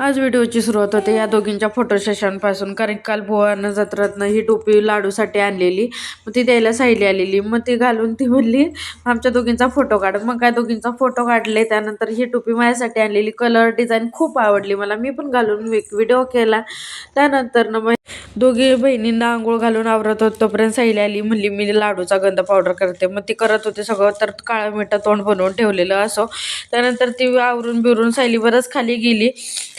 आज व्हिडिओची सुरुवात होते. या दोघींच्या फोटो सेशनपासून कारण काल भुवानं जत्रातनं ही टोपी लाडूसाठी आणलेली. मग ती द्यायला सायली आलेली. मग ती घालून ती म्हणली आमच्या दोघींचा फोटो काढ. मग काय दोघींचा फोटो काढले. त्यानंतर ही टोपी माझ्यासाठी आणलेली. कलर डिझाईन खूप आवडली मला. मी पण घालून व्हिडिओ केला. त्यानंतर मग दोघी बहिणींना आंघोळ घालून आवरत होत. तोपर्यंत आली. म्हणली मी लाडूचा गंध पावडर करते. मग ती करत होते सगळं. तर काळं मिठं तोंड बनवून ठेवलेलं असो. त्यानंतर ती आवरून बिरून सायली बरंच खाली गेली.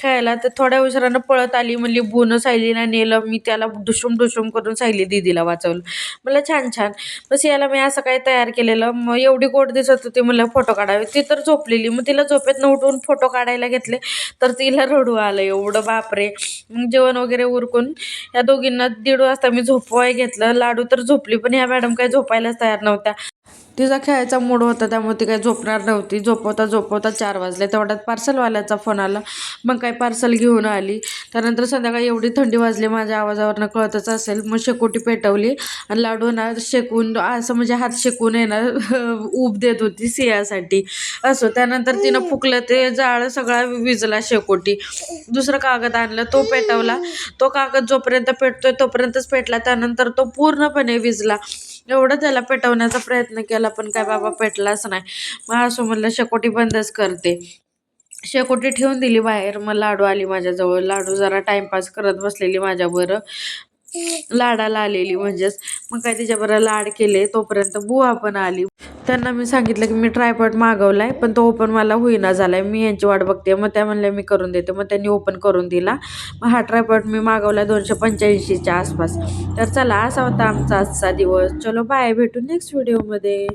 खेळायला तर थोड्या उशिरानं पळत आली म्हणली बुनं सायलीला नेलं. मी त्याला दुशुम दुशुम करून सायली दीदीला वाचवलं. मला छान छान. बस याला मी असं काही तयार केलेलं. मग एवढी गोड दिसत होती मला फोटो काढावे. ती तर झोपलेली. मग तिला झोपेतनं उठून फोटो काढायला घेतले तर तिला रडू आलं. एवढं बापरे. मग जेवण वगैरे उरकून या दोघींना दीड वाजता मी झोपवाय घेतलं. लाडू तर झोपली पण ह्या मॅडम काही झोपायलाच तयार नव्हत्या. तिचा खेळायचा मूड होता त्यामुळे ती काही झोपणार नव्हती. झोपवता झोपवता चार वाजले. तेवढ्यात पार्सलवाल्याचा फोन आला. मग काय पार्सल घेऊन आली. त्यानंतर संध्याकाळी एवढी थंडी वाजली माझ्या आवाजावरनं कळतच असेल. मग शेकोटी पेटवली आणि लाडू ना शेकून असं म्हणजे हात शेकून येणार ऊब देत होती सियासाठी असं. त्यानंतर तिनं फुकलं ते जाळ सगळा विजला शेकोटी. दुसरं कागद आणलं तो पेटवला. तो कागद जोपर्यंत पेटतोय तोपर्यंतच पेटला. त्यानंतर तो पूर्णपणे विजला. एवढं त्याला पेटवण्याचा प्रयत्न केला पण काय बाबा पेटलाच नाही. मग असं म्हणलं शेकोटी बंदच करते. शेकोटी ठेवून दिली बाहेर. मग लाडू आली माझ्याजवळ. लाडू जरा टाइमपास करत बसलेली माझ्याबरोबर. लाडाला आलेली म्हणजेच. मग काय तिच्याबरोबर लाड केले. तोपर्यंत बुवा पण आली. त्यांना मी सांगितलं की मी ट्रायपॉड मागवलाय पण तो ओपन मला होईना झालाय. मी यांची वाट बघते. मग त्या म्हणल्या मी करून देते. मग त्यांनी ओपन करून दिला. मग हा ट्रायपॉट मी मागवला दोनशे पंच्याऐंशीच्या आसपास. तर चला असा होता आमचा आजचा दिवस. चलो बाय भेटू नेक्स्ट व्हिडिओमध्ये